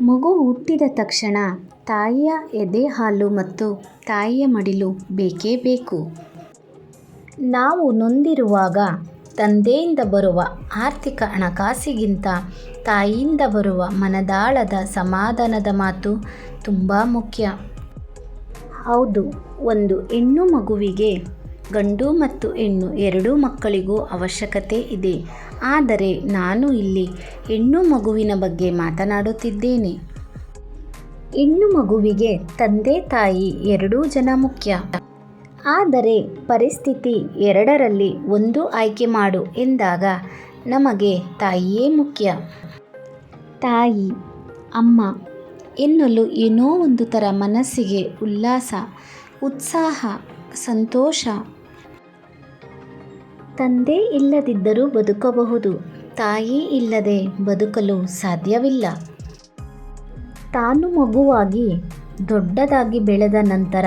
ಮಗು ಹುಟ್ಟಿದ ತಕ್ಷಣ ತಾಯಿಯ ಎದೆ ಹಾಲು ಮತ್ತು ತಾಯಿಯ ಮಡಿಲು ಬೇಕೇ ಬೇಕು. ನಾವು ನೊಂದಿರುವಾಗ ತಂದೆಯಿಂದ ಬರುವ ಆರ್ಥಿಕ ಹಣಕಾಸಿಗಿಂತ ತಾಯಿಯಿಂದ ಬರುವ ಮನದಾಳದ ಸಮಾಧಾನದ ಮಾತು ತುಂಬ ಮುಖ್ಯ. ಹೌದು, ಒಂದು ಹೆಣ್ಣು ಮಗುವಿಗೆ ಗಂಡು ಮತ್ತು ಹೆಣ್ಣು ಎರಡೂ ಮಕ್ಕಳಿಗೂ ಅವಶ್ಯಕತೆ ಇದೆ. ಆದರೆ ನಾನು ಇಲ್ಲಿ ಹೆಣ್ಣು ಮಗುವಿನ ಬಗ್ಗೆ ಮಾತನಾಡುತ್ತಿದ್ದೇನೆ. ಹೆಣ್ಣು ಮಗುವಿಗೆ ತಂದೆ ತಾಯಿ ಎರಡೂ ಜನ ಮುಖ್ಯ. ಆದರೆ ಪರಿಸ್ಥಿತಿ ಎರಡರಲ್ಲಿ ಒಂದು ಆಯ್ಕೆ ಮಾಡು ಎಂದಾಗ ನಮಗೆ ತಾಯಿಯೇ ಮುಖ್ಯ. ತಾಯಿ, ಅಮ್ಮ ಎನ್ನಲು ಏನೋ ಒಂದು ಥರ ಮನಸ್ಸಿಗೆ ಉಲ್ಲಾಸ, ಉತ್ಸಾಹ, ಸಂತೋಷ ತಂದೆ ಇಲ್ಲದಿದ್ದರೂ ಬದುಕಬಹುದು. ತಾಯಿ ಇಲ್ಲದೆ ಬದುಕಲು ಸಾಧ್ಯವಿಲ್ಲ. ತಾನು ಮಗುವಾಗಿ ದೊಡ್ಡದಾಗಿ ಬೆಳೆದ ನಂತರ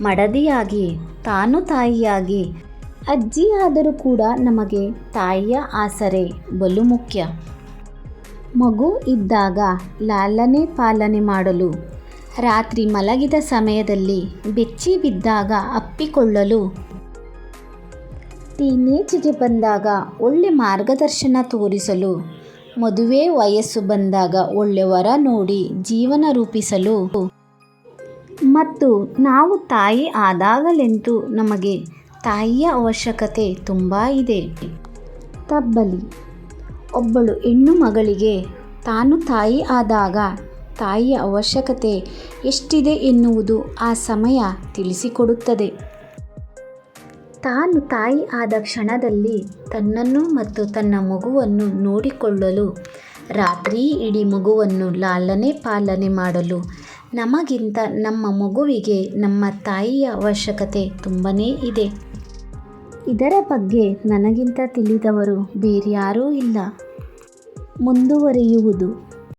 ಮಡದಿಯಾಗಿ, ತಾನು ತಾಯಿಯಾಗಿ, ಅಜ್ಜಿಯಾದರೂ ಕೂಡ ನಮಗೆ ತಾಯಿಯ ಆಸರೆ ಬಲು ಮುಖ್ಯ. ಮಗು ಇದ್ದಾಗ ಲಾಲನೆ ಪಾಲನೆ ಮಾಡಲು, ರಾತ್ರಿ ಮಲಗಿದ ಸಮಯದಲ್ಲಿ ಬೆಚ್ಚಿ ಬಿದ್ದಾಗ ಅಪ್ಪಿಕೊಳ್ಳಲು ಟೀನೇಜಿಗೆ ಬಂದಾಗ ಒಳ್ಳೆ ಮಾರ್ಗದರ್ಶನ ತೋರಿಸಲು, ಮದುವೆ ವಯಸ್ಸು ಬಂದಾಗ ಒಳ್ಳೆ ವರ ನೋಡಿ ಜೀವನ ರೂಪಿಸಲು. ಮತ್ತು ನಾವು ತಾಯಿ ಆದಾಗಲೆಂತೂ ನಮಗೆ ತಾಯಿಯ ಅವಶ್ಯಕತೆ ತುಂಬ ಇದೆ. ತಬ್ಬಲಿ, ಒಬ್ಬಳು ಹೆಣ್ಣು ಮಗಳಿಗೆ ತಾನು ತಾಯಿ ಆದಾಗ ತಾಯಿಯ ಅವಶ್ಯಕತೆ ಎಷ್ಟಿದೆ ಎನ್ನುವುದು ಆ ಸಮಯ ತಿಳಿಸಿಕೊಡುತ್ತದೆ. ತಾನು ತಾಯಿ ಆದ ಕ್ಷಣದಲ್ಲಿ ತನ್ನನ್ನು ಮತ್ತು ತನ್ನ ಮಗುವನ್ನು ನೋಡಿಕೊಳ್ಳಲು, ರಾತ್ರಿ ಇಡೀ ಮಗುವನ್ನು ಲಾಲನೆ ಪಾಲನೆ ಮಾಡಲು, ನಮಗಿಂತ ನಮ್ಮ ಮಗುವಿಗೆ ನಮ್ಮ ತಾಯಿಯ ಅವಶ್ಯಕತೆ ತುಂಬಾ ಇದೆ. ಇದರ ಬಗ್ಗೆ ನನಗಿಂತ ತಿಳಿದವರು ಬೇರ್ಯಾರೂ ಇಲ್ಲ. ಮುಂದುವರಿಯುವುದು.